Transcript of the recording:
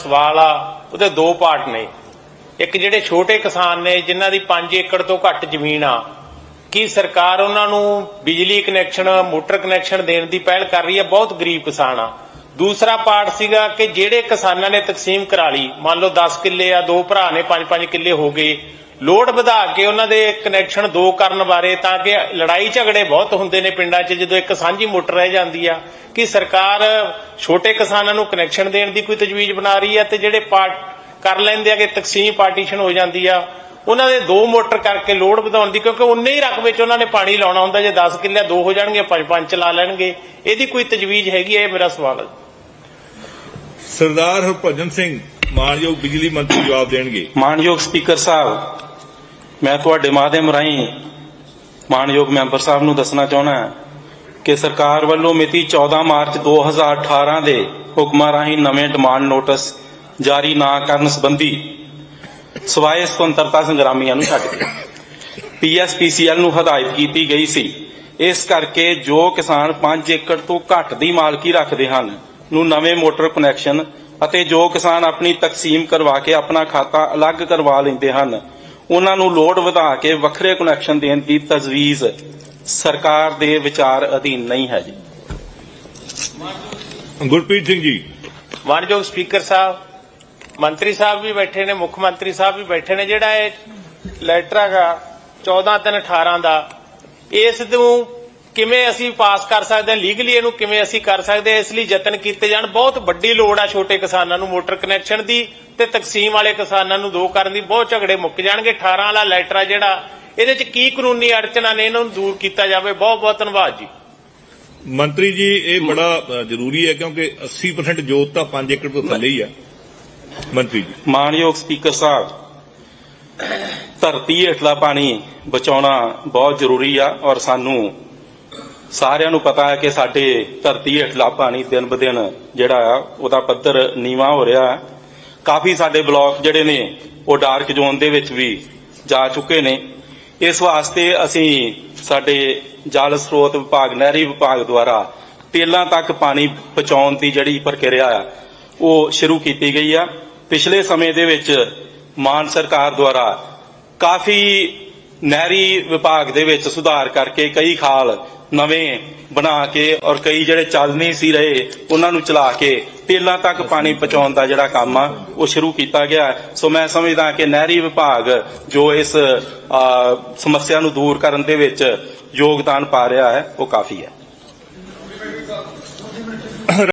ਸਵਾਲ ਆ, ਉਹਦੇ ਦੋ ਪਾਰਟ ਨੇ। ਇੱਕ ਜਿਹੜੇ ਛੋਟੇ ਕਿਸਾਨ ਨੇ, ਜਿਨ੍ਹਾਂ ਦੀ 5 ਏਕੜ ਤੋਂ ਘੱਟ ਜ਼ਮੀਨ ਆ, ਕੀ ਸਰਕਾਰ ਉਹਨਾਂ ਨੂੰ ਬਿਜਲੀ ਕਨੈਕਸ਼ਨ, ਮੋਟਰ ਕਨੈਕਸ਼ਨ ਦੇਣ ਦੀ ਪਹਿਲ ਕਰ ਰਹੀ ਹੈ? ਬਹੁਤ ਗਰੀਬ ਕਿਸਾਨ ਆ। ਦੂਸਰਾ ਪਾਰਟ ਸੀਗਾ ਕਿ ਜਿਹੜੇ ਕਿਸਾਨਾਂ ਨੇ ਤਕਸੀਮ ਕਰਾ ਲਈ, ਮੰਨ ਲਓ 10 ਕਿੱਲੇ ਆ, ਦੋ ਭਰਾ ਨੇ 5-5 ਕਿੱਲੇ ਹੋ ਗਏ ਲੋਡ ਵਧਾ ਕੇ ਉਹਨਾਂ ਦੇ ਕਨੈਕਸ਼ਨ ਦੋ ਕਰਨ ਬਾਰੇ ਤਾਂ ਕਿ ਲੜਾਈ ਝਗੜੇ ਬਹੁਤ ਹੁੰਦੇ ਨੇ ਪਿੰਡਾਂ 'ਚ ਜਦੋਂ ਇੱਕ ਸਾਂਝੀ ਮੋਟਰ ਰਹਿ ਜਾਂਦੀ ਆ ਕਿ ਸਰਕਾਰ ਛੋਟੇ ਕਿਸਾਨਾਂ ਨੂੰ ਕਨੈਕਸ਼ਨ ਦੇਣ ਦੀ ਕੋਈ ਤਜਵੀਜ਼ ਬਣਾ ਰਹੀ ਆ ਤੇ ਜਿਹੜੇ ਪਾਰਟ ਕਰ ਲੈਂਦੇ ਆ ਕਿ ਤਕਸੀਮ ਪਾਰਟੀਸ਼ਨ ਹੋ ਜਾਂਦੀ ਆ ਉਹਨਾਂ ਦੇ ਦੋ ਮੋਟਰ ਕਰਕੇ ਲੋਡ ਵਧਾਉਣ ਦੀ ਕਿਉਂਕਿ ਉਨੇ ਹੀ ਰਕਬੇ 'ਚ ਉਹਨਾਂ ਨੇ ਪਾਣੀ ਲਾਉਣਾ ਹੁੰਦਾ ਜੇ 10 ਕਿੱਲੇ ਦੋ ਹੋ ਜਾਣਗੇ ਪੰਜ ਪੰਜ ਚਲਾ ਲੈਣਗੇ ਇਹਦੀ ਕੋਈ ਤਜਵੀਜ਼ ਹੈਗੀ ਹੈ ਇਹ ਮੇਰਾ ਸਵਾਲ ਹੈ। ਸਰਦਾਰ ਹਰਭਜਨ ਸਿੰਘ ਮਾਨਯੋਗ ਬਿਜਲੀ ਮੰਤਰੀ ਜਵਾਬ ਦੇਣਗੇ। ਮਾਨਯੋਗ ਸਪੀਕਰ ਸਾਹਿਬ ਮੈਂ ਤੁਹਾਡੇ ਮਾਧਿਅਮ ਰਾਹੀਂ ਮਾਨਯੋਗ ਮੈਂਬਰ ਸਾਹਿਬ ਨੂੰ ਦੱਸਣਾ ਚਾਹੁੰਦਾ ਕਿ ਸਰਕਾਰ ਵੱਲੋਂ ਮਿਤੀ 14 ਮਾਰਚ 2018 ਦੇ ਹੁਕਮਾਂ ਰਾਹੀਂ ਨਵੇਂ ਡਿਮਾਂਡ ਨੋਟਿਸ ਜਾਰੀ ਨਾ ਕਰਨ ਸੰਬੰਧੀ ਸਵਾਏ ਸੁਤੰਤਰਤਾ ਸੰਗਰਾਮੀਆਂ ਨੂੰ ਛੱਡ ਕੇ ਪੀਐਸਪੀਸੀਐਲ ਨੂੰ ਹਦਾਇਤ ਕੀਤੀ ਗਈ ਸੀ। ਇਸ ਕਰਕੇ ਜੋ ਕਿਸਾਨ 5 ਏਕੜ ਤੋਂ ਘੱਟ ਦੀ ਮਾਲਕੀ ਰੱਖਦੇ ਹਨ, ਨੂੰ ਨਵੇਂ ਮੋਟਰ ਕਨੈਕਸ਼ਨ ਅਤੇ ਜੋ ਕਿਸਾਨ ਆਪਣੀ ਤਕਸੀਮ ਕਰਵਾ ਕੇ ਆਪਣਾ ਖਾਤਾ ਅਲੱਗ ਕਰਵਾ ਲੈਂਦੇ ਹਨ ਉਹਨਾਂ ਨੂੰ ਲੋਡ ਵਧਾ ਕੇ ਵੱਖਰੇ ਕਨੈਕਸ਼ਨ ਦੇਣ ਦੀ ਤਜਵੀਜ਼ ਸਰਕਾਰ ਦੇ ਵਿਚਾਰ ਅਧੀਨ ਨਹੀਂ ਹੈ ਜੀ। ਗੁਰਪ੍ਰੀਤ ਸਿੰਘ ਜੀ। ਮਾਨਯੋਗ ਸਪੀਕਰ ਸਾਹਿਬ ਮੰਤਰੀ ਸਾਹਿਬ ਵੀ ਬੈਠੇ ਨੇ ਮੁੱਖ ਮੰਤਰੀ ਸਾਹਿਬ ਵੀ ਬੈਠੇ ਨੇ। ਜਿਹੜਾ ਇਹ ਲੈਟਰ ਹੈਗਾ 14 3 18 ਦਾ ਇਸ ਨੂੰ ਕਿਵੇਂ ਅਸੀਂ ਪਾਸ ਕਰ ਸਕਦੇ ਹਾਂ ਲੀਗਲੀ ਇਹਨੂੰ ਕਿਵੇਂ ਅਸੀਂ ਕਰ ਸਕਦੇ ਹਾਂ ਇਸ ਲਈ ਯਤਨ ਕੀਤੇ ਜਾਣ। ਬਹੁਤ ਵੱਡੀ ਲੋੜ ਆ ਛੋਟੇ ਕਿਸਾਨਾਂ ਨੂੰ ਮੋਟਰ ਕਨੈਕਸ਼ਨ ਦੀ ਤੇ ਤਕਸੀਮ ਵਾਲੇ ਕਿਸਾਨਾਂ ਨੂੰ ਦੋ ਕਰਨ ਦੀ। ਬਹੁਤ ਝਗੜੇ ਮੁੱਕ ਜਾਣਗੇ। 18 ਵਾਲਾ ਲੈਟਰ ਆ ਜਿਹੜਾ ਇਹਦੇ ਚ ਕੀ ਕਾਨੂੰਨੀ ਅੜਚਨਾਂ ਨੇ ਇਹਨਾਂ ਨੂੰ ਦੂਰ ਕੀਤਾ ਜਾਵੇ। ਬਹੁਤ ਬਹੁਤ ਧੰਨਵਾਦ ਜੀ। ਮੰਤਰੀ ਜੀ ਇਹ ਬੜਾ ਜ਼ਰੂਰੀ ਹੈ ਕਿਉਂਕਿ 80% ਜੋਤ ਤਾਂ 5 ਏਕੜ ਤੋਂ ਥੱਲੇ ਹੀ ਆ। ਮੰਤਰੀ ਜੀ। ਮਾਨਯੋਗ ਸਪੀਕਰ ਸਾਹਿਬ ਧਰਤੀ ਹੇਠਲਾ ਪਾਣੀ ਬਚਾਉਣਾ ਬਹੁਤ ਜ਼ਰੂਰੀ ਆ ਔਰ ਸਾਨੂੰ ਸਾਰਿਆਂ ਨੂੰ ਪਤਾ ਹੈ ਕਿ ਸਾਡੇ ਧਰਤੀ ਹੇਠਲਾ ਪਾਣੀ ਦਿਨ ਬਦਿਨ ਜਿਹੜਾ ਆ, ਉਹਦਾ ਪੱਧਰ ਨੀਵਾ ਹੋ ਰਿਹਾ ਹੈ। ਕਾਫੀ ਸਾਡੇ ਬਲਾਕ ਜਿਹੜੇ ਨੇ, ਉਹ ਡਾਰਕ ਜ਼ੋਨ ਦੇ ਵਿੱਚ ਵੀ ਜਾ ਚੁੱਕੇ ਨੇ। ਇਸ ਵਾਸਤੇ ਅਸੀਂ ਸਾਡੇ ਜਲ ਸਰੋਤ ਵਿਭਾਗ, ਨਹਿਰੀ ਵਿਭਾਗ ਦੁਆਰਾ ਤੇਲਾਂ ਤੱਕ ਪਾਣੀ ਪਹੁੰਚਾਉਣ ਦੀ ਜਿਹੜੀ ਪ੍ਰਕਿਰਿਆ ਆ, ਉਹ ਸ਼ੁਰੂ ਕੀਤੀ ਗਈ ਆ। ਪਿਛਲੇ ਸਮੇਂ ਦੇ ਵਿੱਚ ਮਾਨ ਸਰਕਾਰ ਦੁਆਰਾ ਕਾਫੀ ਨਹਿਰੀ ਵਿਭਾਗ ਦੇ ਵਿੱਚ ਸੁਧਾਰ ਕਰਕੇ ਕਈ ਖਾਲ ਨਵੇਂ ਬਣਾ ਕੇ ਔਰ ਕਈ ਜਿਹੜੇ ਚੱਲ ਨਹੀਂ ਸੀ ਰਹੇ ਉਹਨਾਂ ਨੂੰ ਚਲਾ ਕੇ ਤੇਲਾਂ ਤੱਕ ਪਾਣੀ ਪਹੁੰਚਾਉਣ ਦਾ ਜਿਹੜਾ ਕੰਮ ਆ ਉਹ ਸ਼ੁਰੂ ਕੀਤਾ ਗਿਆ। ਸੋ ਮੈਂ ਸਮਝਦਾ ਕਿ ਨਹਿਰੀ ਵਿਭਾਗ ਜੋ ਇਸ ਸਮੱਸਿਆ ਨੂੰ ਦੂਰ ਕਰਨ ਦੇ ਵਿੱਚ ਯੋਗਦਾਨ ਪਾ ਰਿਹਾ ਹੈ ਉਹ ਕਾਫੀ ਹੈ